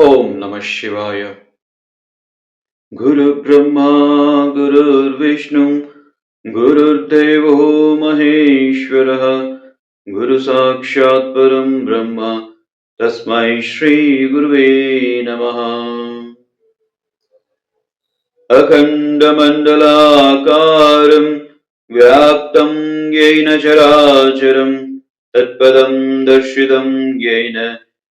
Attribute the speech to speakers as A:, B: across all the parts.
A: ॐ नमः शिवाय। गुरुब्रह्मा गुरुर्विष्णु गुरुर्देवो महेश्वरः। गुरुसाक्षात् परं ब्रह्म तस्मै श्रीगुरुवे नमः। अखण्डमण्डलाकारम् व्याप्तम् येन चराचरम् तत्पदम् दर्शितम् येन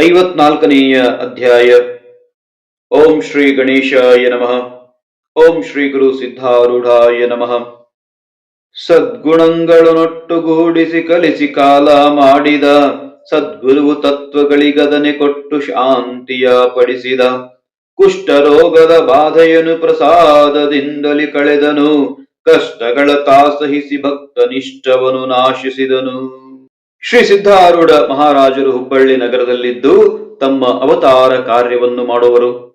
A: ಐವತ್ನಾಲ್ಕನೆಯ ಅಧ್ಯಾಯ. ಓಂ ಶ್ರೀ ಗಣೇಶಾಯ ನಮಃ. ಓಂ ಶ್ರೀ ಗುರು ಸಿದ್ಧಾರೂಢಾಯ ನಮಃ. ಸದ್ಗುಣಗಳನ್ನೊಟ್ಟುಗೂಡಿಸಿ ಕಲಿಸಿ ಕಾಲ ಮಾಡಿದ, ಸದ್ಗುರುವು ತತ್ವಗಳಿಗದನೆ ಕೊಟ್ಟು ಶಾಂತಿಯ ಪಡಿಸಿದ ಕುಷ್ಠರೋಗದ ಬಾಧೆಯನ್ನು ಪ್ರಸಾದದಿಂದಲಿ ಕಳೆದನು, ಕಷ್ಟಗಳ ತಾಸಹಿಸಿ ಭಕ್ತ ನಿಷ್ಠವನು ನಾಶಿಸಿದನು. ಶ್ರೀ ಸಿದ್ಧಾರೂಢ ಮಹಾರಾಜರು ಹುಬ್ಬಳ್ಳಿ ನಗರದಲ್ಲಿದ್ದು ತಮ್ಮ ಅವತಾರ ಕಾರ್ಯವನ್ನು ಮಾಡುವರು.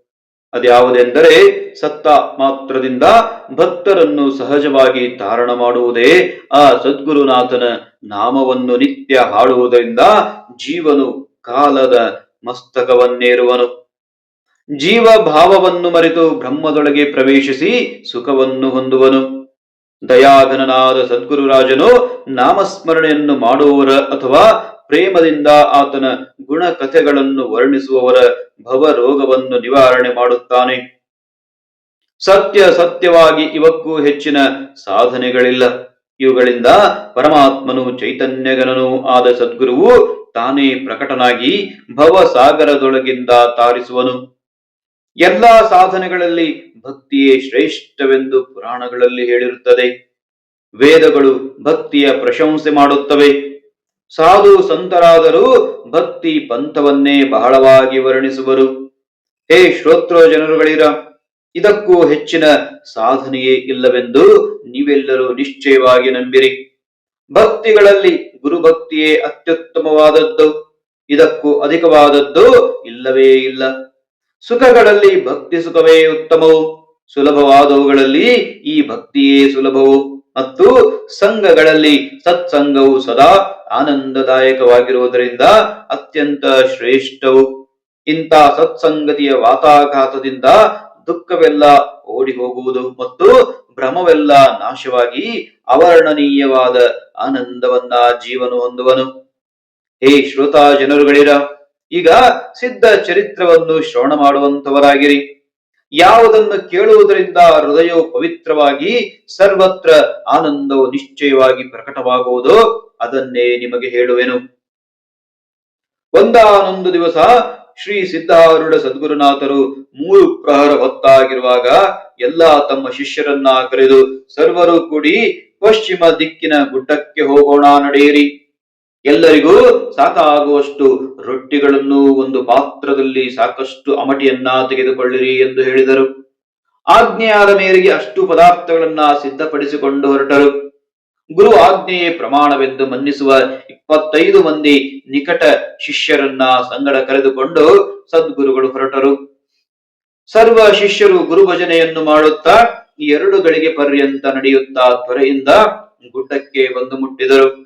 A: ಅದ್ಯಾವುದೆಂದರೆ ಸತ್ತ ಮಾತ್ರದಿಂದ ಭಕ್ತರನ್ನು ಸಹಜವಾಗಿ ತಾರಣ ಮಾಡುವುದೇ ಆ ಸದ್ಗುರುನಾಥನ ನಾಮವನ್ನು ನಿತ್ಯ ಹಾಡುವುದರಿಂದ ಜೀವನು ಕಾಲದ ಮಸ್ತಕವನ್ನೇರುವನು. ಜೀವ ಭಾವವನ್ನು ಮರೆತು ಬ್ರಹ್ಮದೊಳಗೆ ಪ್ರವೇಶಿಸಿ ಸುಖವನ್ನು ಹೊಂದುವನು. ದಯಾಘನನಾದ ಸದ್ಗುರುರಾಜನು ನಾಮಸ್ಮರಣೆಯನ್ನು ಮಾಡುವವರ ಅಥವಾ ಪ್ರೇಮದಿಂದ ಆತನ ಗುಣ ಕಥೆಗಳನ್ನು ವರ್ಣಿಸುವವರ ಭವ ರೋಗವನ್ನು ನಿವಾರಣೆ ಮಾಡುತ್ತಾನೆ. ಸತ್ಯ ಸತ್ಯವಾಗಿ ಇವಕ್ಕೂ ಹೆಚ್ಚಿನ ಸಾಧನೆಗಳಿಲ್ಲ. ಇವುಗಳಿಂದ ಪರಮಾತ್ಮನು ಚೈತನ್ಯಗನನೂ ಆದ ಸದ್ಗುರುವು ತಾನೇ ಪ್ರಕಟನಾಗಿ ಭವಸಾಗರದೊಳಗಿಂದ ತಾರಿಸುವನು. ಎಲ್ಲಾ ಸಾಧನೆಗಳಲ್ಲಿ ಭಕ್ತಿಯೇ ಶ್ರೇಷ್ಠವೆಂದು ಪುರಾಣಗಳಲ್ಲಿ ಹೇಳಿರುತ್ತದೆ. ವೇದಗಳು ಭಕ್ತಿಯ ಪ್ರಶಂಸೆ ಮಾಡುತ್ತವೆ. ಸಾಧು ಸಂತರಾದರೂ ಭಕ್ತಿ ಪಂಥವನ್ನೇ ಬಹಳವಾಗಿ ವರ್ಣಿಸುವರು. ಹೇ ಶ್ರೋತ್ರ ಜನರುಗಳಿರ, ಇದಕ್ಕೂ ಹೆಚ್ಚಿನ ಸಾಧನೆಯೇ ಇಲ್ಲವೆಂದು ನೀವೆಲ್ಲರೂ ನಿಶ್ಚಯವಾಗಿ ನಂಬಿರಿ. ಭಕ್ತಿಗಳಲ್ಲಿ ಗುರುಭಕ್ತಿಯೇ ಅತ್ಯುತ್ತಮವಾದದ್ದು. ಇದಕ್ಕೂ ಅಧಿಕವಾದದ್ದು ಇಲ್ಲವೇ ಇಲ್ಲ. ಸುಖಗಳಲ್ಲಿ ಭಕ್ತಿ ಸುಖವೇ ಉತ್ತಮವು. ಸುಲಭವಾದವುಗಳಲ್ಲಿ ಈ ಭಕ್ತಿಯೇ ಸುಲಭವು. ಮತ್ತು ಸಂಘಗಳಲ್ಲಿ ಸತ್ಸಂಗವು ಸದಾ ಆನಂದದಾಯಕವಾಗಿರುವುದರಿಂದ ಅತ್ಯಂತ ಶ್ರೇಷ್ಠವು. ಇಂಥ ಸತ್ಸಂಗತಿಯ ವಾತಾಘಾತದಿಂದ ದುಃಖವೆಲ್ಲ ಓಡಿ ಹೋಗುವುದು ಮತ್ತು ಭ್ರಮವೆಲ್ಲ ನಾಶವಾಗಿ ಅವರ್ಣನೀಯವಾದ ಆನಂದವನ್ನ ಜೀವನ ಹೊಂದುವನು. ಹೇ ಶ್ರೋತಾ ಜನರುಗಳಿರ ಈಗ ಸಿದ್ಧ ಚರಿತ್ರವನ್ನು ಶ್ರವಣ ಮಾಡುವಂತವರಾಗಿರಿ ಯಾವುದನ್ನು ಕೇಳುವುದರಿಂದ ಹೃದಯವು ಪವಿತ್ರವಾಗಿ, ಸರ್ವತ್ರ ಆನಂದವು ನಿಶ್ಚಯವಾಗಿ ಪ್ರಕಟವಾಗುವುದೋ ಅದನ್ನೇ ನಿಮಗೆ ಹೇಳುವೆನು. ಒಂದಾನೊಂದು ದಿವಸ ಶ್ರೀ ಸಿದ್ಧಾರೂಢ ಸದ್ಗುರುನಾಥರು ಮೂರು ಪ್ರಹರ ಹೊತ್ತಾಗಿರುವಾಗ ಎಲ್ಲಾ ತಮ್ಮ ಶಿಷ್ಯರನ್ನ ಕರೆದು ಸರ್ವರು ಕೂಡಿ ಪಶ್ಚಿಮ ದಿಕ್ಕಿನ ಗುಡ್ಡಕ್ಕೆ ಹೋಗೋಣ ನಡೆಯಿರಿ. ಎಲ್ಲರಿಗೂ ಸಾಕಾಗುವಷ್ಟು ರೊಟ್ಟಿಗಳನ್ನು ಒಂದು ಪಾತ್ರದಲ್ಲಿ ಸಾಕಷ್ಟು ಅಮಟಿಯನ್ನ ತೆಗೆದುಕೊಳ್ಳಿರಿ ಎಂದು ಹೇಳಿದರು. ಆಜ್ಞೆಯಾದ ಮೇರೆಗೆ ಅಷ್ಟು ಪದಾರ್ಥಗಳನ್ನ ಸಿದ್ಧಪಡಿಸಿಕೊಂಡು ಹೊರಟರು. ಗುರು ಆಜ್ಞೆಯೇ ಪ್ರಮಾಣವೆಂದು ಮನ್ನಿಸುವ ಇಪ್ಪತ್ತೈದು ಮಂದಿ ನಿಕಟ ಶಿಷ್ಯರನ್ನ ಸಂಗಡ ಕರೆದುಕೊಂಡು ಸದ್ಗುರುಗಳು ಹೊರಟರು. ಸರ್ವ ಶಿಷ್ಯರು ಗುರು ಭಜನೆಯನ್ನು ಮಾಡುತ್ತಾ ಎರಡು ಗಳಿಗೆ ಪರ್ಯಂತ ನಡೆಯುತ್ತಾ ತ್ವರೆಯಿಂದ ಗುಡ್ಡಕ್ಕೆ ಬಂದು ಮುಟ್ಟಿದರು.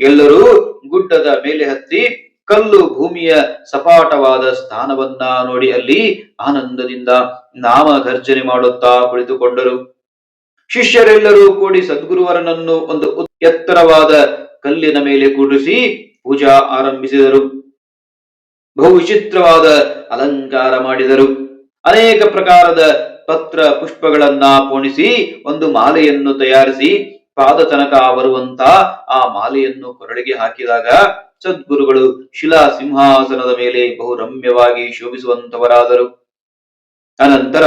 A: ಎಲ್ಲರೂ ಗುಡ್ಡದ ಮೇಲೆ ಹತ್ತಿ ಕಲ್ಲು ಭೂಮಿಯ ಸಪಾಟವಾದ ಸ್ಥಾನವನ್ನ ನೋಡಿ ಅಲ್ಲಿ ಆನಂದದಿಂದ ನಾಮ ಗರ್ಜನೆ ಮಾಡುತ್ತಾ ಕುಳಿತುಕೊಂಡರು. ಶಿಷ್ಯರೆಲ್ಲರೂ ಕೂಡಿ ಸದ್ಗುರುವರನನ್ನು ಒಂದು ಎತ್ತರವಾದ ಕಲ್ಲಿನ ಮೇಲೆ ಕೂಡಿಸಿ ಪೂಜಾ ಆರಂಭಿಸಿದರು. ಬಹು ವಿಚಿತ್ರವಾದ ಅಲಂಕಾರ ಮಾಡಿದರು. ಅನೇಕ ಪ್ರಕಾರದ ಪತ್ರ ಪುಷ್ಪಗಳನ್ನ ಪೋಣಿಸಿ ಒಂದು ಮಾಲೆಯನ್ನು ತಯಾರಿಸಿ ಪಾದ ತನಕ ಬರುವಂತ ಆ ಮಾಲೆಯನ್ನು ಕೊರಳಿಗೆ ಹಾಕಿದಾಗ ಸದ್ಗುರುಗಳು ಶಿಲಾ ಸಿಂಹಾಸನದ ಮೇಲೆ ಬಹು ರಮ್ಯವಾಗಿ ಶೋಭಿಸುವಂತವರಾದರು. ಅನಂತರ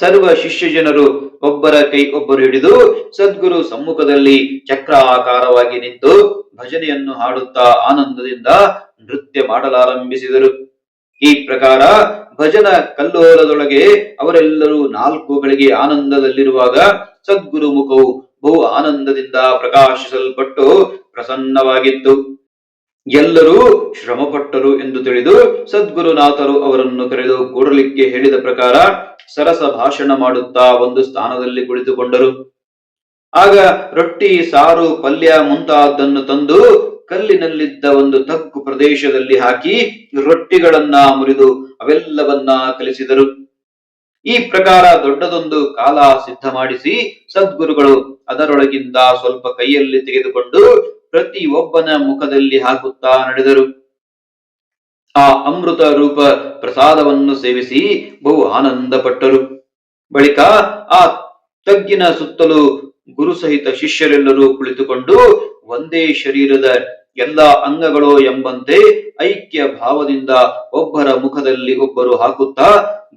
A: ಸರ್ವ ಶಿಷ್ಯ ಜನರು ಒಬ್ಬರ ಕೈ ಒಬ್ಬರು ಹಿಡಿದು ಸದ್ಗುರು ಸಮ್ಮುಖದಲ್ಲಿ ಚಕ್ರಾಕಾರವಾಗಿ ನಿಂತು ಭಜನೆಯನ್ನು ಹಾಡುತ್ತಾ ಆನಂದದಿಂದ ನೃತ್ಯ ಮಾಡಲಾರಂಭಿಸಿದರು. ಈ ಪ್ರಕಾರ ಭಜನ ಕಲ್ಲೋಲದೊಳಗೆ ಅವರೆಲ್ಲರೂ ನಾಲ್ಕು ಗಳಿಗೆ ಆನಂದದಲ್ಲಿರುವಾಗ ಸದ್ಗುರು ಮುಖವು ಬಹು ಆನಂದದಿಂದ ಪ್ರಕಾಶಿಸಲ್ಪಟ್ಟು ಪ್ರಸನ್ನವಾಗಿತ್ತು. ಎಲ್ಲರೂ ಶ್ರಮಪಟ್ಟರು ಎಂದು ತಿಳಿದು ಸದ್ಗುರುನಾಥರು ಅವರನ್ನು ಕರೆದು ಕೂಡಲಿಕ್ಕೆ ಹೇಳಿದ ಪ್ರಕಾರ ಸರಸ ಭಾಷಣ ಮಾಡುತ್ತಾ ಒಂದು ಸ್ಥಾನದಲ್ಲಿ ಕುಳಿತುಕೊಂಡರು. ಆಗ ರೊಟ್ಟಿ, ಸಾರು, ಪಲ್ಯ ಮುಂತಾದನ್ನು ತಂದು ಕಲ್ಲಿನಲ್ಲಿದ್ದ ಒಂದು ತಗ್ಗು ಪ್ರದೇಶದಲ್ಲಿ ಹಾಕಿ ರೊಟ್ಟಿಗಳನ್ನ ಮುರಿದು ಅವೆಲ್ಲವನ್ನ ಕಲಿಸಿದರು. ಈ ಪ್ರಕಾರ ದೊಡ್ಡದೊಂದು ಕಾಲ ಸಿದ್ಧ ಮಾಡಿಸಿ ಸದ್ಗುರುಗಳು ಅದರೊಳಗಿಂದ ಸ್ವಲ್ಪ ಕೈಯಲ್ಲಿ ತೆಗೆದುಕೊಂಡು ಪ್ರತಿ ಒಬ್ಬನ ಮುಖದಲ್ಲಿ ಹಾಕುತ್ತಾ ನಡೆದರು. ಆ ಅಮೃತ ರೂಪ ಪ್ರಸಾದವನ್ನು ಸೇವಿಸಿ ಬಹು ಆನಂದ ಪಟ್ಟರು ಬಳಿಕ ಆ ತಗ್ಗಿನ ಸುತ್ತಲೂ ಗುರು ಸಹಿತ ಶಿಷ್ಯರೆಲ್ಲರೂ ಕುಳಿತುಕೊಂಡು ಒಂದೇ ಶರೀರದ ಎಲ್ಲ ಅಂಗಗಳು ಎಂಬಂತೆ ಐಕ್ಯ ಭಾವದಿಂದ ಒಬ್ಬರ ಮುಖದಲ್ಲಿ ಒಬ್ಬರು ಹಾಕುತ್ತಾ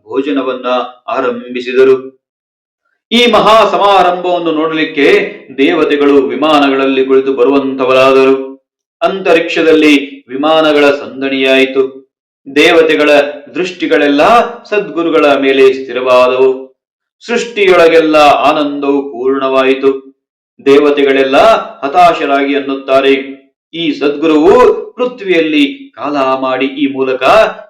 A: ಭೋಜನವನ್ನ ಆರಂಭಿಸಿದರು. ಈ ಮಹಾ ಸಮಾರಂಭವನ್ನು ನೋಡಲಿಕ್ಕೆ ದೇವತೆಗಳು ವಿಮಾನಗಳಲ್ಲಿ ಕುಳಿತು ಬರುವಂತವರಾದರು ಅಂತರಿಕ್ಷದಲ್ಲಿ ವಿಮಾನಗಳ ಸಂದಣಿಯಾಯಿತು. ದೇವತೆಗಳ ದೃಷ್ಟಿಗಳೆಲ್ಲ ಸದ್ಗುರುಗಳ ಮೇಲೆ ಸ್ಥಿರವಾದವು. ಸೃಷ್ಟಿಯೊಳಗೆಲ್ಲ ಆನಂದವು ಪೂರ್ಣವಾಯಿತು. ದೇವತೆಗಳೆಲ್ಲ ಹತಾಶರಾಗಿ ಅನ್ನುತ್ತಾರೆ. ಈ ಸದ್ಗುರುವು ಪೃಥ್ವಿಯಲ್ಲಿ ಕಾಲ ಮಾಡಿ ಈ ಮೂಲಕ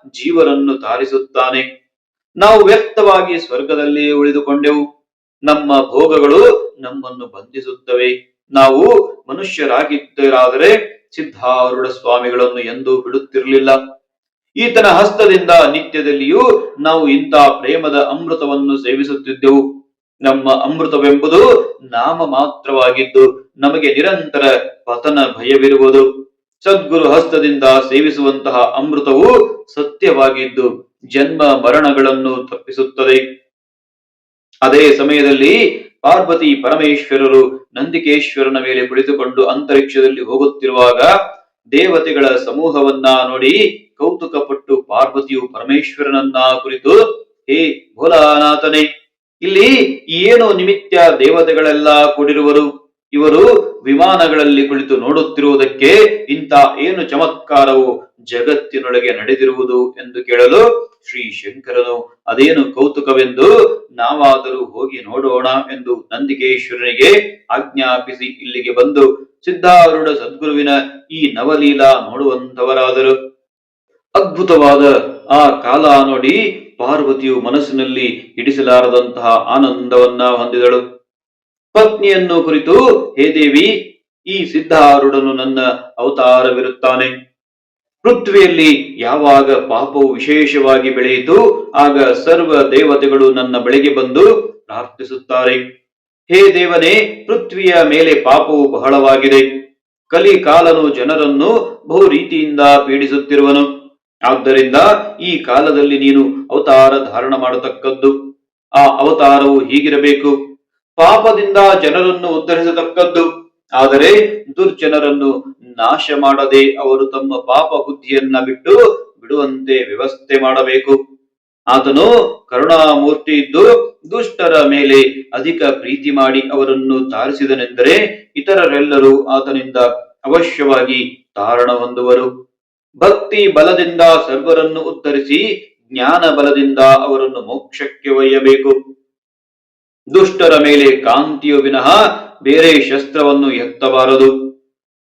A: ಜೀವರನ್ನು ತಾರಿಸುತ್ತಾನೆ. ನಾವು ವ್ಯಕ್ತವಾಗಿ ಸ್ವರ್ಗದಲ್ಲಿ ಉಳಿದುಕೊಂಡೆವು. ನಮ್ಮ ಭೋಗಗಳು ನಮ್ಮನ್ನು ಬಂಧಿಸುತ್ತವೆ. ನಾವು ಮನುಷ್ಯರಾಗಿದ್ದರಾದರೆ ಸಿದ್ಧಾರೂಢ ಸ್ವಾಮಿಗಳನ್ನು ಎಂದೂ ಬಿಡುತ್ತಿರಲಿಲ್ಲ. ಈತನ ಹಸ್ತದಿಂದ ನಿತ್ಯದಲ್ಲಿಯೂ ನಾವು ಇಂಥ ಪ್ರೇಮದ ಅಮೃತವನ್ನು ಸೇವಿಸುತ್ತಿದ್ದೆವು. ನಮ್ಮ ಅಮೃತವೆಂಬುದು ನಾಮ ಮಾತ್ರವಾಗಿದ್ದು ನಮಗೆ ನಿರಂತರ ಪತನ ಭಯವಿರುವುದು. ಸದ್ಗುರು ಹಸ್ತದಿಂದ ಸೇವಿಸುವಂತಹ ಅಮೃತವು ಸತ್ಯವಾಗಿದ್ದು ಜನ್ಮ ಮರಣಗಳನ್ನು ತಪ್ಪಿಸುತ್ತದೆ. ಅದೇ ಸಮಯದಲ್ಲಿ ಪಾರ್ವತಿ ಪರಮೇಶ್ವರರು ನಂದಿಕೇಶ್ವರನ ಮೇಲೆ ಕುಳಿತುಕೊಂಡು ಅಂತರಿಕ್ಷದಲ್ಲಿ ಹೋಗುತ್ತಿರುವಾಗ ದೇವತೆಗಳ ಸಮೂಹವನ್ನ ನೋಡಿ ಕೌತುಕಪಟ್ಟು ಪಾರ್ವತಿಯು ಪರಮೇಶ್ವರನನ್ನ ಕುರಿತು, ಹೇ ಭೋಲಾನಾಥನೇ, ಇಲ್ಲಿ ಏನು ನಿಮಿತ್ತ ದೇವತೆಗಳೆಲ್ಲ ಕೂಡಿರುವರು. ಇವರು ವಿಮಾನಗಳಲ್ಲಿ ಕುಳಿತು ನೋಡುತ್ತಿರುವುದಕ್ಕೆ ಇಂಥ ಏನು ಚಮತ್ಕಾರವು ಜಗತ್ತಿನೊಳಗೆ ನಡೆದಿರುವುದು ಎಂದು ಕೇಳಲು ಶ್ರೀ ಶಂಕರನು ಅದೇನು ಕೌತುಕವೆಂದು ನಾವಾದರೂ ಹೋಗಿ ನೋಡೋಣ ಎಂದು ನಂದಿಕೇಶ್ವರನಿಗೆ ಆಜ್ಞಾಪಿಸಿ ಇಲ್ಲಿಗೆ ಬಂದು ಸಿದ್ಧಾರೂಢ ಸದ್ಗುರುವಿನ ಈ ನವಲೀಲಾ ನೋಡುವಂತವರಾದರು ಅದ್ಭುತವಾದ ಆ ಕಾಲ ನೋಡಿ ಪಾರ್ವತಿಯು ಮನಸ್ಸಿನಲ್ಲಿ ಇಡಿಸಲಾರದಂತಹ ಆನಂದವನ್ನ ಹೊಂದಿದಳು. ಪತ್ನಿಯನ್ನು ಕುರಿತು, ಹೇ ದೇವಿ, ಈ ಸಿದ್ಧಾರೂಢನು ನನ್ನ ಅವತಾರವಿರುತ್ತಾನೆ. ಪೃಥ್ವಿಯಲ್ಲಿ ಯಾವಾಗ ಪಾಪವು ವಿಶೇಷವಾಗಿ ಬೆಳೆಯಿತು, ಆಗ ಸರ್ವ ದೇವತೆಗಳು ನನ್ನ ಬಳಿಗೆ ಬಂದು ಪ್ರಾರ್ಥಿಸುತ್ತಾರೆ. ಹೇ ದೇವನೇ, ಪೃಥ್ವಿಯ ಮೇಲೆ ಪಾಪವು ಬಹಳವಾಗಿದೆ. ಕಲಿ ಕಾಲನು ಜನರನ್ನು ಬಹು ರೀತಿಯಿಂದ ಪೀಡಿಸುತ್ತಿರುವನು. ಆದ್ದರಿಂದ ಈ ಕಾಲದಲ್ಲಿ ನೀನು ಅವತಾರ ಧಾರಣ ಮಾಡತಕ್ಕದ್ದು. ಆ ಅವತಾರವು ಹೀಗಿರಬೇಕು. ಪಾಪದಿಂದ ಜನರನ್ನು ಉದ್ಧರಿಸತಕ್ಕದ್ದು. ಆದರೆ ದುರ್ಜನರನ್ನು ನಾಶ ಮಾಡದೆ ಅವರು ತಮ್ಮ ಪಾಪ ಬುದ್ಧಿಯನ್ನ ಬಿಟ್ಟು ಬಿಡುವಂತೆ ವ್ಯವಸ್ಥೆ ಮಾಡಬೇಕು. ಆತನು ಕರುಣಾಮೂರ್ತಿ ಇದ್ದು ದುಷ್ಟರ ಮೇಲೆ ಅಧಿಕ ಪ್ರೀತಿ ಮಾಡಿ ಅವರನ್ನು ತಾರಿಸಿದನೆಂದರೆ ಇತರರೆಲ್ಲರೂ ಆತನಿಂದ ಅವಶ್ಯವಾಗಿ ತಾರಣ ಹೊಂದುವರು. ಭಕ್ತಿ ಬಲದಿಂದ ಸರ್ವರನ್ನು ಉತ್ತರಿಸಿ ಜ್ಞಾನ ಬಲದಿಂದ ಅವರನ್ನು ಮೋಕ್ಷಕ್ಕೆ ಒಯ್ಯಬೇಕು. ದುಷ್ಟರ ಮೇಲೆ ಕಾಂತಿಯು ವಿನಃ ಬೇರೆ ಶಸ್ತ್ರವನ್ನು ಎತ್ತಬಾರದು.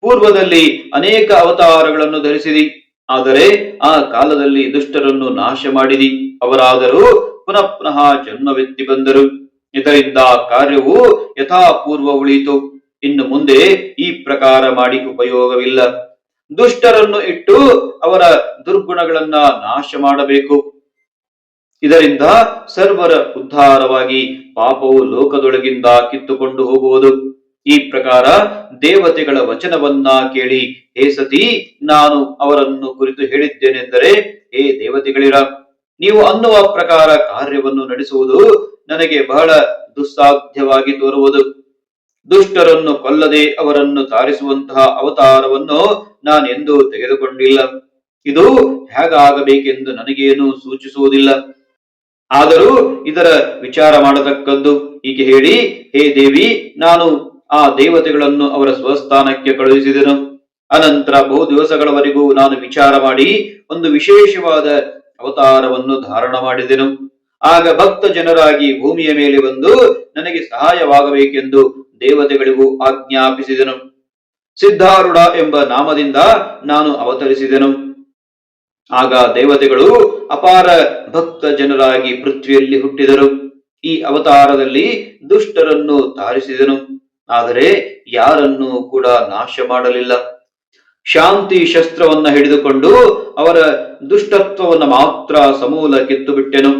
A: ಪೂರ್ವದಲ್ಲಿ ಅನೇಕ ಅವತಾರಗಳನ್ನು ಧರಿಸಿದಿ. ಆದರೆ ಆ ಕಾಲದಲ್ಲಿ ದುಷ್ಟರನ್ನು ನಾಶ ಮಾಡಿದಿ. ಅವರಾದರೂ ಪುನಃ ಪುನಃ ಜನ್ಮವೆತ್ತಿ ಬಂದರು. ಇದರಿಂದ ಕಾರ್ಯವು ಯಥಾಪೂರ್ವ ಉಳಿಯಿತು. ಇನ್ನು ಮುಂದೆ ಈ ಪ್ರಕಾರ ಮಾಡಿ ಉಪಯೋಗವಿಲ್ಲ. ದುಷ್ಟರನ್ನು ಇಟ್ಟು ಅವರ ದುರ್ಗುಣಗಳನ್ನ ನಾಶ ಮಾಡಬೇಕು. ಇದರಿಂದ ಸರ್ವರ ಉದ್ಧಾರವಾಗಿ ಪಾಪವು ಲೋಕದೊಳಗಿಂದ ಕಿತ್ತುಕೊಂಡು ಹೋಗುವುದು. ಈ ಪ್ರಕಾರ ದೇವತೆಗಳ ವಚನವನ್ನ ಕೇಳಿ, ಹೇ ಸತಿ, ನಾನು ಅವರನ್ನು ಕುರಿತು ಹೇಳಿದ್ದೇನೆಂದರೆ, ಹೇ ದೇವತೆಗಳಿರ, ನೀವು ಅನ್ನುವ ಪ್ರಕಾರ ಕಾರ್ಯವನ್ನು ನಡೆಸುವುದು ನನಗೆ ಬಹಳ ದುಸ್ಸಾಧ್ಯವಾಗಿ ತೋರುವುದು. ದುಷ್ಟರನ್ನು ಕೊಲ್ಲದೆ ಅವರನ್ನು ತಾರಿಸುವಂತಹ ಅವತಾರವನ್ನು ನಾನೆಂದೂ ತೆಗೆದುಕೊಂಡಿಲ್ಲ. ಇದು ಹೇಗಾಗಬೇಕೆಂದು ನನಗೇನು ಸೂಚಿಸುವುದಿಲ್ಲ. ಆದರೂ ಇದರ ವಿಚಾರ ಮಾಡತಕ್ಕದ್ದು ಹೀಗೆ ಹೇಳಿ, ಹೇ ದೇವಿ, ನಾನು ಆ ದೇವತೆಗಳನ್ನು ಅವರ ಸ್ವಸ್ಥಾನಕ್ಕೆ ಕಳುಹಿಸಿದನು. ಅನಂತರ ಬಹು ದಿವಸಗಳವರೆಗೂ ನಾನು ವಿಚಾರ ಮಾಡಿ ಒಂದು ವಿಶೇಷವಾದ ಅವತಾರವನ್ನು ಧಾರಣ ಮಾಡಿದೆನು. ಆಗ ಭಕ್ತ ಜನರಾಗಿ ಭೂಮಿಯ ಮೇಲೆ ಬಂದು ನನಗೆ ಸಹಾಯವಾಗಬೇಕೆಂದು ದೇವತೆಗಳಿಗೂ ಆಜ್ಞಾಪಿಸಿದನು. ಸಿದ್ಧಾರೂಢ ಎಂಬ ನಾಮದಿಂದ ನಾನು ಅವತರಿಸಿದೆನು. ಆಗ ದೇವತೆಗಳು ಅಪಾರ ಭಕ್ತ ಜನರಾಗಿ ಪೃಥ್ವಿಯಲ್ಲಿ ಹುಟ್ಟಿದರು. ಈ ಅವತಾರದಲ್ಲಿ ದುಷ್ಟರನ್ನು ತಾರಿಸಿದನು. ಆದರೆ ಯಾರನ್ನೂ ಕೂಡ ನಾಶ ಮಾಡಲಿಲ್ಲ. ಶಾಂತಿ ಶಸ್ತ್ರವನ್ನ ಹಿಡಿದುಕೊಂಡು ಅವರ ದುಷ್ಟತ್ವವನ್ನು ಮಾತ್ರ ಸಮೂಲ ಕಿತ್ತು ಬಿಟ್ಟೆನು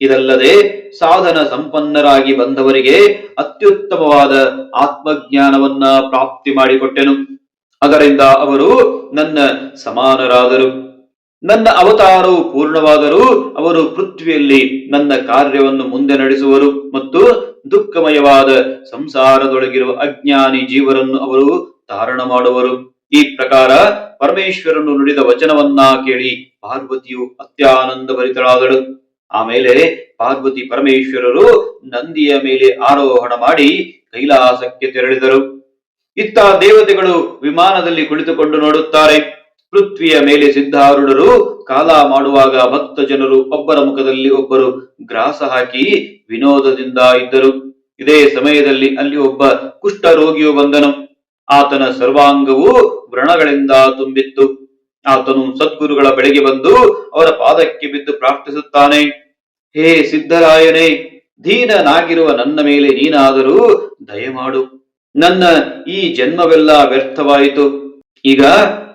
A: ಇದಲ್ಲದೆ ಸಾಧನ ಸಂಪನ್ನರಾಗಿ ಬಂದವರಿಗೆ ಅತ್ಯುತ್ತಮವಾದ ಆತ್ಮಜ್ಞಾನವನ್ನ ಪ್ರಾಪ್ತಿ ಮಾಡಿಕೊಟ್ಟೆನು. ಅದರಿಂದ ಅವರು ನನ್ನ ಸಮಾನರಾದರು. ನನ್ನ ಅವತಾರವು ಪೂರ್ಣವಾದರೂ ಅವರು ಪೃಥ್ವಿಯಲ್ಲಿ ನನ್ನ ಕಾರ್ಯವನ್ನು ಮುಂದೆ ನಡೆಸುವರು ಮತ್ತು ದುಃಖಮಯವಾದ ಸಂಸಾರದೊಳಗಿರುವ ಅಜ್ಞಾನಿ ಜೀವರನ್ನು ಅವರು ಧಾರಣ ಮಾಡುವರು. ಈ ಪ್ರಕಾರ ಪರಮೇಶ್ವರನು ನುಡಿದ ವಚನವನ್ನ ಕೇಳಿ ಪಾರ್ವತಿಯು ಅತ್ಯಾನಂದ ಭರಿತಳಾದಳು. ಆಮೇಲೆ ಪಾರ್ವತಿ ಪರಮೇಶ್ವರರು ನಂದಿಯ ಮೇಲೆ ಆರೋಹಣ ಮಾಡಿ ಕೈಲಾಸಕ್ಕೆ ತೆರಳಿದರು. ಇತ್ತ ದೇವತೆಗಳು ವಿಮಾನದಲ್ಲಿ ಕುಳಿತುಕೊಂಡು ನೋಡುತ್ತಾರೆ. ಪೃಥ್ವಿಯ ಮೇಲೆ ಸಿದ್ಧಾರೂಢರು ಕಾಲ ಮಾಡುವಾಗ ಭಕ್ತ ಜನರು ಒಬ್ಬರ ಮುಖದಲ್ಲಿ ಒಬ್ಬರು ಗ್ರಾಸ ಹಾಕಿ ವಿನೋದದಿಂದ ಇದ್ದರು. ಇದೇ ಸಮಯದಲ್ಲಿ ಅಲ್ಲಿ ಒಬ್ಬ ಕುಷ್ಠ ರೋಗಿಯು ಬಂದನು. ಆತನ ಸರ್ವಾಂಗವು ವ್ರಣಗಳಿಂದ ತುಂಬಿತ್ತು. ಆತನು ಸದ್ಗುರುಗಳ ಬೆಳೆಗೆ ಬಂದು ಅವರ ಪಾದಕ್ಕೆ ಬಿದ್ದು ಪ್ರಾರ್ಥಿಸುತ್ತಾನೆ, ಹೇ ಸಿದ್ಧರಾಯನೇ ಧೀನನಾಗಿರುವ ನನ್ನ ಮೇಲೆ ನೀನಾದರೂ ದಯಮಾಡು. ನನ್ನ ಈ ಜನ್ಮವೆಲ್ಲ ವ್ಯರ್ಥವಾಯಿತು. ಈಗ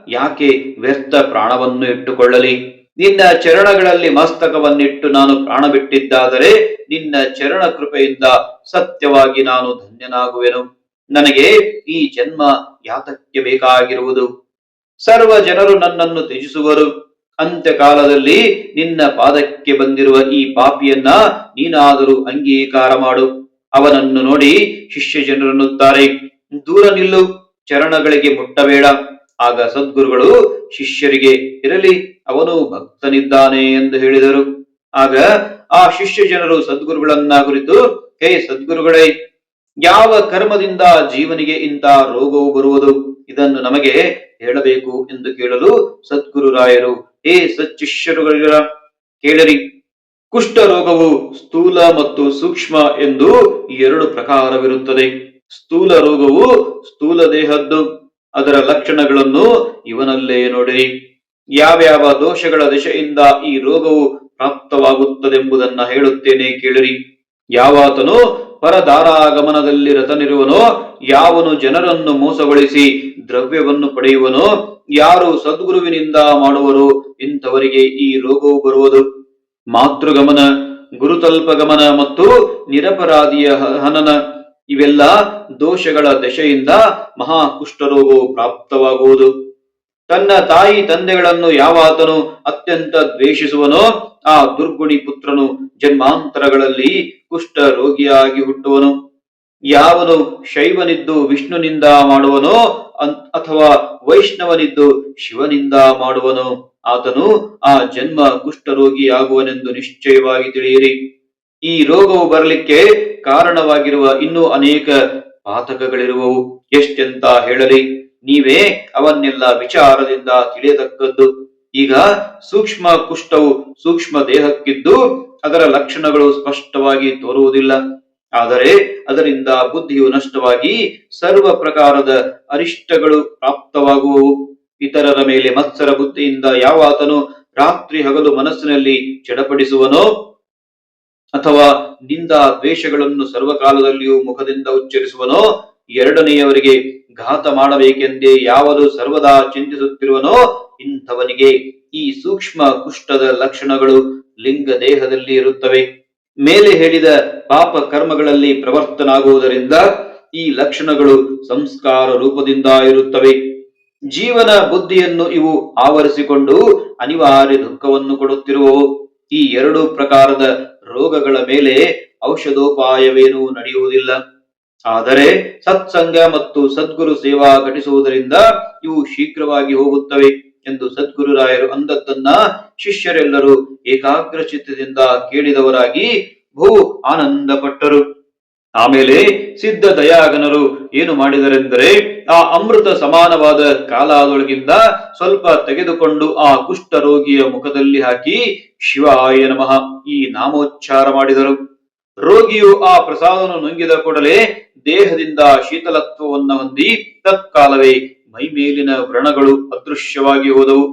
A: ಯಾಕೆ ವ್ಯರ್ಥ ಪ್ರಾಣವನ್ನು ಇಟ್ಟುಕೊಳ್ಳಲಿ? ನಿನ್ನ ಚರಣಗಳಲ್ಲಿ ಮಸ್ತಕವನ್ನಿಟ್ಟು ನಾನು ಪ್ರಾಣ ಬಿಟ್ಟಿದ್ದಾದರೆ ನಿನ್ನ ಚರಣ ಕೃಪೆಯಿಂದ ಸತ್ಯವಾಗಿ ನಾನು ಧನ್ಯನಾಗುವೆನು. ನನಗೆ ಈ ಜನ್ಮ ಯಾತಕ್ಕೆ ಬೇಕಾಗಿರುವುದು? ಸರ್ವ ಜನರು ನನ್ನನ್ನು ತ್ಯಜಿಸುವರು. ಅಂತ್ಯಕಾಲದಲ್ಲಿ ನಿನ್ನ ಪಾದಕ್ಕೆ ಬಂದಿರುವ ಈ ಪಾಪಿಯನ್ನ ನೀನಾದರೂ ಅಂಗೀಕಾರ ಮಾಡು. ಅವನನ್ನು ನೋಡಿ ಶಿಷ್ಯ ಜನರನ್ನುತ್ತಾರೆ ದೂರ ನಿಲ್ಲು, ಚರಣಗಳಿಗೆ ಮುಟ್ಟಬೇಡ. ಆಗ ಸದ್ಗುರುಗಳು ಶಿಷ್ಯರಿಗೆ ಇರಲಿ, ಅವನು ಭಕ್ತನಿದ್ದಾನೆ ಎಂದು ಹೇಳಿದರು. ಆಗ ಆ ಶಿಷ್ಯ ಜನರು ಸದ್ಗುರುಗಳನ್ನ ಕುರಿತು ಹೇ ಸದ್ಗುರುಗಳೇ, ಯಾವ ಕರ್ಮದಿಂದ ಜೀವನಿಗೆ ಇಂಥ ರೋಗವು ಬರುವುದು? ಇದನ್ನು ನಮಗೆ ಹೇಳಬೇಕು ಎಂದು ಕೇಳಲು ಸದ್ಗುರುರಾಯರು, ಹೇ ಸಚ್ಚಿಷ್ಯರುಗಳ, ಕೇಳರಿ. ಕುಷ್ಠ ರೋಗವು ಸ್ಥೂಲ ಮತ್ತು ಸೂಕ್ಷ್ಮ ಎಂದು ಎರಡು ಪ್ರಕಾರವಿರುತ್ತದೆ. ಸ್ಥೂಲ ರೋಗವು ಸ್ಥೂಲ ದೇಹದ್ದು. ಅದರ ಲಕ್ಷಣಗಳನ್ನು ಇವನಲ್ಲೇ ನೋಡಿರಿ ಯಾವ್ಯಾವ ದೋಷಗಳ ದಿಶೆಯಿಂದ ಈ ರೋಗವು ಪ್ರಾಪ್ತವಾಗುತ್ತದೆಂಬುದನ್ನ ಹೇಳುತ್ತೇನೆ ಕೇಳಿರಿ. ಯಾವಾತನು ಪರದಾರಾಗಮನದಲ್ಲಿ ರತನಿರುವನೋ, ಯಾವನು ಜನರನ್ನು ಮೋಸಗೊಳಿಸಿ ದ್ರವ್ಯವನ್ನು ಪಡೆಯುವನೋ, ಯಾರು ಸದ್ಗುರುವಿನಿಂದ ಮಾಡುವರು ಇಂಥವರಿಗೆ ಈ ರೋಗವು ಬರುವುದು. ಮಾತೃಗಮನ ಗುರುತಲ್ಪ ಗಮನ ಮತ್ತು ನಿರಪರಾಧಿಯ ಹನನ. ಇವೆಲ್ಲ ದೋಷಗಳ ದಶೆಯಿಂದ ಮಹಾ ಕುಷ್ಠರೋಗವು ಪ್ರಾಪ್ತವಾಗುವುದು. ತನ್ನ ತಾಯಿ ತಂದೆಗಳನ್ನು ಯಾವಾತನು ಅತ್ಯಂತ ದ್ವೇಷಿಸುವನೋ, ಆ ದುರ್ಗುಣಿ ಪುತ್ರನು ಜನ್ಮಾಂತರಗಳಲ್ಲಿ ಕುಷ್ಠ ರೋಗಿಯಾಗಿ ಹುಟ್ಟುವನು. ಯಾವನು ಶೈವನಿದ್ದು ವಿಷ್ಣುನಿಂದ ಮಾಡುವನೋ ಅಥವಾ ವೈಷ್ಣವನಿದ್ದು ಶಿವನಿಂದ ಮಾಡುವನೋ, ಆತನು ಆ ಜನ್ಮ ಕುಷ್ಠರೋಗಿಯಾಗುವನೆಂದು ನಿಶ್ಚಯವಾಗಿ ತಿಳಿಯಿರಿ. ಈ ರೋಗವು ಬರಲಿಕ್ಕೆ ಕಾರಣವಾಗಿರುವ ಇನ್ನೂ ಅನೇಕ ಪಾತಕಗಳಿರುವವು ಎಷ್ಟೆಂತ ಹೇಳಲಿ, ನೀವೇ ಅವನ್ನೆಲ್ಲ ವಿಚಾರದಿಂದ ತಿಳಿಯತಕ್ಕದ್ದು. ಈಗ ಸೂಕ್ಷ್ಮ ಕುಷ್ಠವು ಸೂಕ್ಷ್ಮ ದೇಹಕ್ಕಿದ್ದು ಅದರ ಲಕ್ಷಣಗಳು ಸ್ಪಷ್ಟವಾಗಿ ತೋರುವುದಿಲ್ಲ. ಆದರೆ ಅದರಿಂದ ಬುದ್ಧಿಯು ನಷ್ಟವಾಗಿ ಸರ್ವ ಪ್ರಕಾರದ ಅರಿಷ್ಟಗಳು ಪ್ರಾಪ್ತವಾಗುವವು. ಇತರರ ಮೇಲೆ ಮತ್ಸರ ಬುದ್ಧಿಯಿಂದ ಯಾವಾತನು ರಾತ್ರಿ ಹಗಲು ಮನಸ್ಸಿನಲ್ಲಿ ಚಡಪಡಿಸುವನೋ ಅಥವಾ ನಿಂದ ದ್ವೇಷಗಳನ್ನು ಸರ್ವಕಾಲದಲ್ಲಿಯೂ ಮುಖದಿಂದ ಉಚ್ಚರಿಸುವನೋ, ಎರಡನೆಯವರಿಗೆ ಘಾತ ಮಾಡಬೇಕೆಂದೇ ಯಾವಲೂ ಸರ್ವದಾ ಚಿಂತಿಸುತ್ತಿರುವನೋ, ಇಂಥವನಿಗೆ ಈ ಸೂಕ್ಷ್ಮ ಕುಷ್ಠದ ಲಕ್ಷಣಗಳು ಲಿಂಗ ದೇಹದಲ್ಲಿ ಇರುತ್ತವೆ. ಮೇಲೆ ಹೇಳಿದ ಪಾಪ ಕರ್ಮಗಳಲ್ಲಿ ಪ್ರವರ್ತನಾಗುವುದರಿಂದ ಈ ಲಕ್ಷಣಗಳು ಸಂಸ್ಕಾರ ರೂಪದಿಂದ ಇರುತ್ತವೆ. ಜೀವನ ಬುದ್ಧಿಯನ್ನು ಇವು ಆವರಿಸಿಕೊಂಡು ಅನಿವಾರ್ಯ ದುಃಖವನ್ನು ಕೊಡುತ್ತಿರುವವು. ಈ ಎರಡು ಪ್ರಕಾರದ ರೋಗಗಳ ಮೇಲೆ ಔಷಧೋಪಾಯವೇನೂ ನಡೆಯುವುದಿಲ್ಲ. ಆದರೆ ಸತ್ಸಂಗ ಮತ್ತು ಸದ್ಗುರು ಸೇವಾ ಘಟಿಸುವುದರಿಂದ ಇವು ಶೀಘ್ರವಾಗಿ ಹೋಗುತ್ತವೆ ಎಂದು ಸದ್ಗುರುರಾಯರು ಅಂದದ್ದನ್ನ ಶಿಷ್ಯರೆಲ್ಲರೂ ಏಕಾಗ್ರ ಚಿತ್ತದಿಂದ ಕೇಳಿದವರಾಗಿ ಬಹು ಆನಂದ ಪಟ್ಟರು ಆಮೇಲೆ ಸಿದ್ಧ ದಯಾಗನರು ಏನು ಮಾಡಿದರೆಂದರೆ ಆ ಅಮೃತ ಸಮಾನವಾದ ಕಾಲಾದೊಳಗಿಂದ ಸ್ವಲ್ಪ ತೆಗೆದುಕೊಂಡು ಆ ಕುಷ್ಠ ರೋಗಿಯ ಮುಖದಲ್ಲಿ ಹಾಕಿ ಶಿವಾಯ ನಮಃ ಈ ನಾಮೋಚ್ಚಾರ ಮಾಡಿದರು. ರೋಗಿಯು ಆ ಪ್ರಸಾದವನ್ನು ನುಂಗಿದ ಕೂಡಲೇ ದೇಹದಿಂದ ಶೀತಲತ್ವವನ್ನು ಹೊಂದಿ ತತ್ಕಾಲವೇ ಮೈಮೇಲಿನ ವ್ರಣಗಳು ಅದೃಶ್ಯವಾಗಿ ಹೋದವು.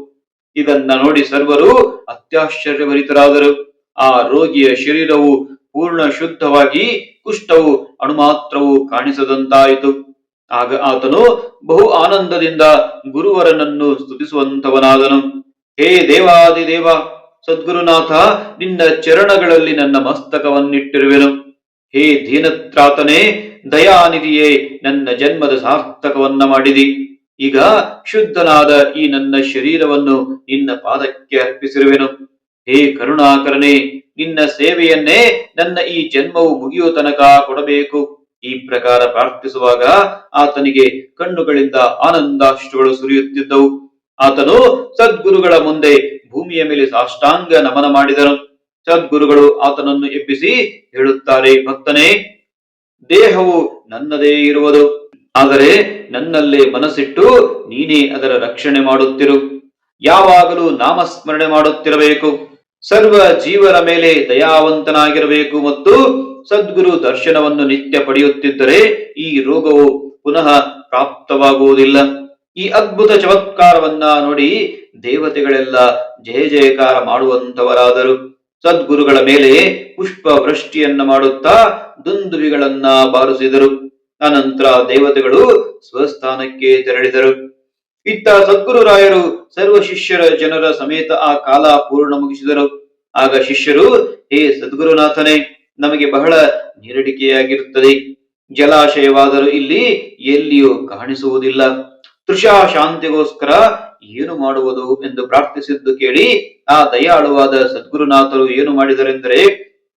A: ಇದನ್ನ ನೋಡಿ ಸರ್ವರು ಅತ್ಯಾಶ್ಚರ್ಯಭರಿತರಾದರು. ಆ ರೋಗಿಯ ಶರೀರವು ಪೂರ್ಣ ಶುದ್ಧವಾಗಿ ಕುಷ್ಠವು ಅಣುಮಾತ್ರವು ಕಾಣಿಸದಂತಾಯಿತು. ಆಗ ಆತನು ಬಹು ಆನಂದದಿಂದ ಗುರುವರನನ್ನು ಸ್ತುತಿಸುವಂತವನಾದನು. ಹೇ ದೇವಾದಿದೇವ, ಸದ್ಗುರುನಾಥ, ನಿನ್ನ ಚರಣಗಳಲ್ಲಿ ನನ್ನ ಮಸ್ತಕವನ್ನಿಟ್ಟಿರುವೆನು. ಹೇ ದೀನತ್ರಾತನೇ, ದಯಾನಿಧಿಯೇ, ನನ್ನ ಜನ್ಮದ ಸಾರ್ಥಕವನ್ನ ಮಾಡಿದಿ. ಈಗ ಶುದ್ಧನಾದ ಈ ನನ್ನ ಶರೀರವನ್ನು ನಿನ್ನ ಪಾದಕ್ಕೆ ಅರ್ಪಿಸಿರುವೆನು. ಹೇ ಕರುಣಾಕರನೇ ನಿನ್ನ ಸೇವೆಯನ್ನೇ ನನ್ನ ಈ ಜನ್ಮವು ಮುಗಿಯುವ ತನಕ ಕೊಡಬೇಕು. ಈ ಪ್ರಕಾರ ಪ್ರಾರ್ಥಿಸುವಾಗ ಆತನಿಗೆ ಕಣ್ಣುಗಳಿಂದ ಆನಂದಾಶ್ರುಗಳು ಸುರಿಯುತ್ತಿದ್ದವು. ಆತನು ಸದ್ಗುರುಗಳ ಮುಂದೆ ಭೂಮಿಯ ಮೇಲೆ ಸಾಷ್ಟಾಂಗ ನಮನ ಮಾಡಿದನು. ಸದ್ಗುರುಗಳು ಆತನನ್ನು ಎಬ್ಬಿಸಿ ಹೇಳುತ್ತಾರೆ, ಭಕ್ತನೇ, ದೇಹವು ನನ್ನದೇ ಇರುವುದು. ಆದರೆ ನನ್ನಲ್ಲೇ ಮನಸ್ಸಿಟ್ಟು ನೀನೇ ಅದರ ರಕ್ಷಣೆ ಮಾಡುತ್ತಿರು. ಯಾವಾಗಲೂ ನಾಮಸ್ಮರಣೆ ಮಾಡುತ್ತಿರಬೇಕು. ಸರ್ವ ಜೀವರ ಮೇಲೆ ದಯಾವಂತನಾಗಿರಬೇಕು ಮತ್ತು ಸದ್ಗುರು ದರ್ಶನವನ್ನು ನಿತ್ಯ ಪಡೆಯುತ್ತಿದ್ದರೆ ಈ ರೋಗವು ಪುನಃ ಪ್ರಾಪ್ತವಾಗುವುದಿಲ್ಲ. ಈ ಅದ್ಭುತ ಚಮತ್ಕಾರವನ್ನ ನೋಡಿ ದೇವತೆಗಳೆಲ್ಲ ಜಯ ಜಯಕಾರ ಮಾಡುವಂತವರಾದರು ಸದ್ಗುರುಗಳ ಮೇಲೆ ಪುಷ್ಪ ವೃಷ್ಟಿಯನ್ನ ಮಾಡುತ್ತಾ ದುಂದುವಿಗಳನ್ನ ಬಾರಿಸಿದರು. ಅನಂತರ ದೇವತೆಗಳು ಸ್ವಸ್ಥಾನಕ್ಕೆ ತೆರಳಿದರು. ಇತ್ತ ಸದ್ಗುರುರಾಯರು ಸರ್ವ ಶಿಷ್ಯರ ಜನರ ಸಮೇತ ಆ ಕಾಲ ಪೂರ್ಣ ಮುಗಿಸಿದರು. ಆಗ ಶಿಷ್ಯರು, ಹೇ ಸದ್ಗುರುನಾಥನೇ, ನಮಗೆ ಬಹಳ ನೀರಡಿಕೆಯಾಗಿರುತ್ತದೆ. ಜಲಾಶಯವಾದರೂ ಇಲ್ಲಿ ಎಲ್ಲಿಯೂ ಕಾಣಿಸುವುದಿಲ್ಲ. ತೃಷಾ ಶಾಂತಿಗೋಸ್ಕರ ಏನು ಮಾಡುವುದು ಎಂದು ಪ್ರಾರ್ಥಿಸಿದ್ದು ಕೇಳಿ ಆ ದಯಾಳುವಾದ ಸದ್ಗುರುನಾಥರು ಏನು ಮಾಡಿದರೆಂದರೆ,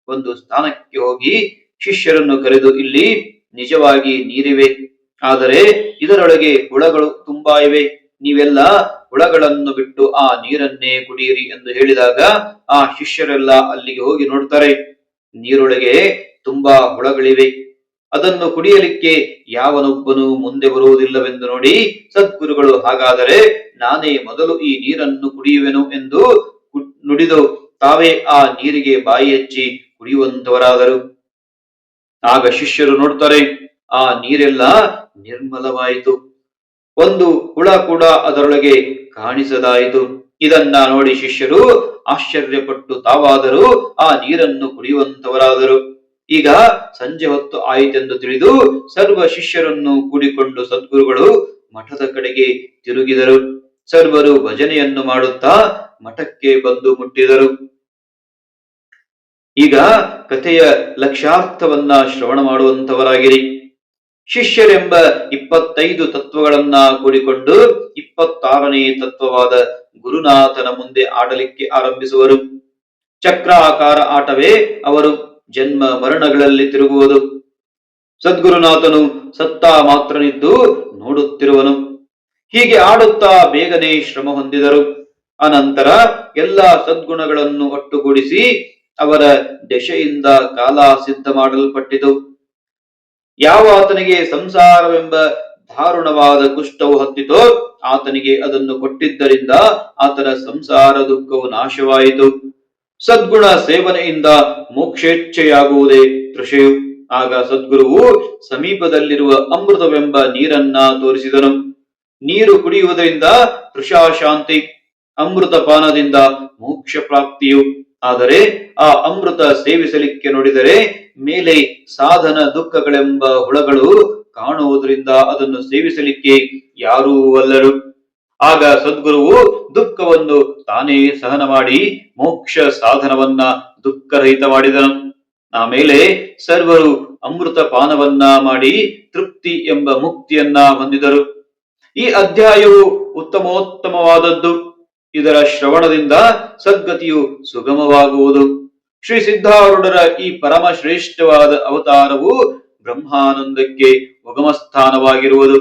A: ಒಂದು ಸ್ಥಾನಕ್ಕೆ ಹೋಗಿ ಶಿಷ್ಯರನ್ನು ಕರೆದು, ಇಲ್ಲಿ ನಿಜವಾಗಿ ನೀರಿವೆ. ಆದರೆ ಇದರೊಳಗೆ ಹುಳಗಳು ತುಂಬಾ ಇವೆ. ನೀವೆಲ್ಲ ಹುಳಗಳನ್ನು ಬಿಟ್ಟು ಆ ನೀರನ್ನೇ ಕುಡಿಯಿರಿ ಎಂದು ಹೇಳಿದಾಗ ಆ ಶಿಷ್ಯರೆಲ್ಲ ಅಲ್ಲಿಗೆ ಹೋಗಿ ನೋಡ್ತಾರೆ. ನೀರೊಳಗೆ ತುಂಬಾ ಹುಳಗಳಿವೆ. ಅದನ್ನು ಕುಡಿಯಲಿಕ್ಕೆ ಯಾವನೊಬ್ಬನು ಮುಂದೆ ಬರುವುದಿಲ್ಲವೆಂದು ನೋಡಿ ಸದ್ಗುರುಗಳು ಹಾಗಾದರೆ ನಾನೇ ಮೊದಲು ಈ ನೀರನ್ನು ಕುಡಿಯುವೆನು ಎಂದು ನುಡಿದು ತಾವೇ ಆ ನೀರಿಗೆ ಬಾಯಿ ಹಚ್ಚಿ ಕುಡಿಯುವಂತವರಾದರು. ಆಗ ಶಿಷ್ಯರು ನೋಡ್ತಾರೆ, ಆ ನೀರೆಲ್ಲ ನಿರ್ಮಲವಾಯಿತು. ಒಂದು ಹುಳ ಕೂಡ ಅದರೊಳಗೆ ಕಾಣಿಸದಾಯಿತು. ಇದನ್ನ ನೋಡಿ ಶಿಷ್ಯರು ಆಶ್ಚರ್ಯಪಟ್ಟು ತಾವಾದರೂ ಆ ನೀರನ್ನು ಕುಡಿಯುವಂತವರಾದರು. ಈಗ ಸಂಜೆ ಹೊತ್ತು ಆಯಿತೆಂದು ತಿಳಿದು ಸರ್ವ ಶಿಷ್ಯರನ್ನು ಕೂಡಿಕೊಂಡು ಸದ್ಗುರುಗಳು ಮಠದ ಕಡೆಗೆ ತಿರುಗಿದರು. ಸರ್ವರು ಭಜನೆಯನ್ನು ಮಾಡುತ್ತಾ ಮಠಕ್ಕೆ ಬಂದು ಮುಟ್ಟಿದರು. ಈಗ ಕಥೆಯ ಲಕ್ಷ್ಯಾರ್ಥವನ್ನ ಶ್ರವಣ ಮಾಡುವಂತವರಾಗಿರಿ. ಶಿಷ್ಯರೆಂಬ ಇಪ್ಪತ್ತೈದು ತತ್ವಗಳನ್ನ ಕೂಡಿಕೊಂಡು ಇಪ್ಪತ್ತಾರನೇ ತತ್ವವಾದ ಗುರುನಾಥನ ಮುಂದೆ ಆಡಲಿಕ್ಕೆ ಆರಂಭಿಸುವರು. ಚಕ್ರಾಕಾರ ಆಟವೇ ಅವರು ಜನ್ಮ ಮರಣಗಳಲ್ಲಿ ತಿರುಗುವುದು. ಸದ್ಗುರುನಾಥನು ಸತ್ತಾ ಮಾತ್ರನಿದ್ದು ನೋಡುತ್ತಿರುವನು. ಹೀಗೆ ಆಡುತ್ತಾ ಬೇಗನೆ ಶ್ರಮ ಹೊಂದಿದರು. ಅನಂತರ ಎಲ್ಲ ಸದ್ಗುಣಗಳನ್ನು ಒಟ್ಟುಗೂಡಿಸಿ ಅವರ ದೆಶೆಯಿಂದ ಕಾಲ ಸಿದ್ಧ ಮಾಡಲ್ಪಟ್ಟಿತು ಯಾವ ಆತನಿಗೆ ಸಂಸಾರವೆಂಬ ದಾರುಣವಾದ ಕುಷ್ಠವು ಹತ್ತಿತೋ, ಆತನಿಗೆ ಅದನ್ನು ಕೊಟ್ಟಿದ್ದರಿಂದ ಆತನ ಸಂಸಾರ ದುಃಖವು ನಾಶವಾಯಿತು. ಸದ್ಗುಣ ಸೇವನೆಯಿಂದ ಮೋಕ್ಷೇಚ್ಛೆಯಾಗುವುದೇ ತೃಷೆಯು ಆಗ ಸದ್ಗುರುವು ಸಮೀಪದಲ್ಲಿರುವ ಅಮೃತವೆಂಬ ನೀರನ್ನ ತೋರಿಸಿದನು. ನೀರು ಕುಡಿಯುವುದರಿಂದ ತೃಷಾಶಾಂತಿ ಅಮೃತ ಪಾನದಿಂದ ಮೋಕ್ಷ ಪ್ರಾಪ್ತಿಯು ಆದರೆ ಆ ಅಮೃತ ಸೇವಿಸಲಿಕ್ಕೆ ನೋಡಿದರೆ ಮೇಲೆ ಸಾಧನ ದುಃಖಗಳೆಂಬ ಹುಳಗಳು ಕಾಣುವುದರಿಂದ ಅದನ್ನು ಸೇವಿಸಲಿಕ್ಕೆ ಯಾರೂ ಅಲ್ಲರು. ಆಗ ಸದ್ಗುರುವು ದುಃಖವನ್ನು ತಾನೇ ಸಹನ ಮಾಡಿ ಮೋಕ್ಷ ಸಾಧನವನ್ನ ದುಃಖರಹಿತ ಮಾಡಿದನು ಆಮೇಲೆ ಸರ್ವರು ಅಮೃತ ಪಾನವನ್ನ ಮಾಡಿ ತೃಪ್ತಿ ಎಂಬ ಮುಕ್ತಿಯನ್ನ ಹೊಂದಿದರು. ಈ ಅಧ್ಯಾಯವು ಉತ್ತಮೋತ್ತಮವಾದದ್ದು. ಇದರ ಶ್ರವಣದಿಂದ ಸದ್ಗತಿಯು ಸುಗಮವಾಗುವುದು. ಶ್ರೀ ಸಿದ್ಧಾರೂಢರ ಈ ಪರಮ ಶ್ರೇಷ್ಠವಾದ ಅವತಾರವು ಬ್ರಹ್ಮಾನಂದಕ್ಕೆ ಉಗಮಸ್ಥಾನವಾಗಿರುವುದು.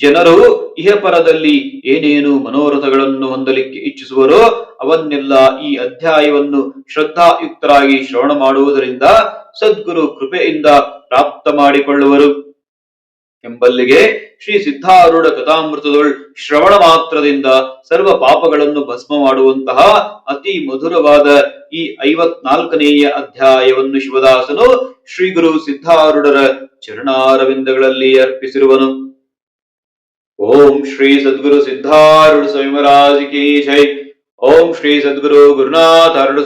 A: ಜನರು ಇಹಪರದಲ್ಲಿ ಏನೇನು ಮನೋರಥಗಳನ್ನು ಹೊಂದಲಿಕ್ಕೆ ಇಚ್ಛಿಸುವರೋ ಅವನ್ನೆಲ್ಲ ಈ ಅಧ್ಯಾಯವನ್ನು ಶ್ರದ್ಧಾಯುಕ್ತರಾಗಿ ಶ್ರವಣ ಮಾಡುವುದರಿಂದ ಸದ್ಗುರು ಕೃಪೆಯಿಂದ ಪ್ರಾಪ್ತ ಮಾಡಿಕೊಳ್ಳುವರು. ಎಂಬಲ್ಲಿಗೆ ಶ್ರೀ ಸಿದ್ಧಾರೂಢ ಕಥಾಮೃತದೊಳ್ ಶ್ರವಣ ಮಾತ್ರದಿಂದ ಸರ್ವ ಪಾಪಗಳನ್ನು ಭಸ್ಮ ಮಾಡುವಂತಹ ಅತಿ ಮಧುರವಾದ ಈ ಐವತ್ನಾಲ್ಕನೆಯ ಅಧ್ಯಾಯವನ್ನು ಶಿವದಾಸನು ಶ್ರೀ ಗುರು ಸಿದ್ಧಾರೂಢರ ಚರಣಾರವಿಂದಗಳಲ್ಲಿ ಅರ್ಪಿಸಿರುವನು. ಓಂ ಶ್ರೀ ಸದ್ಗುರು ಸಿದ್ಧಾರೂಢ ಕಿ ಜೈ. ಓಂ ಶ್ರೀ ಸದ್ಗುರು ಗುರುನಾಥ ಅರುಣ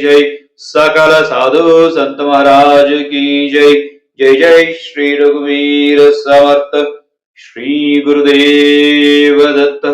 A: ಜೈ. ಸಕಲ ಸಾಧು ಸಂತ ಮಹಾರಾಜ್ ಕಿ ಜೈ. जय जय श्री रघुवीर समर्थ श्री गुरुदेव दत्त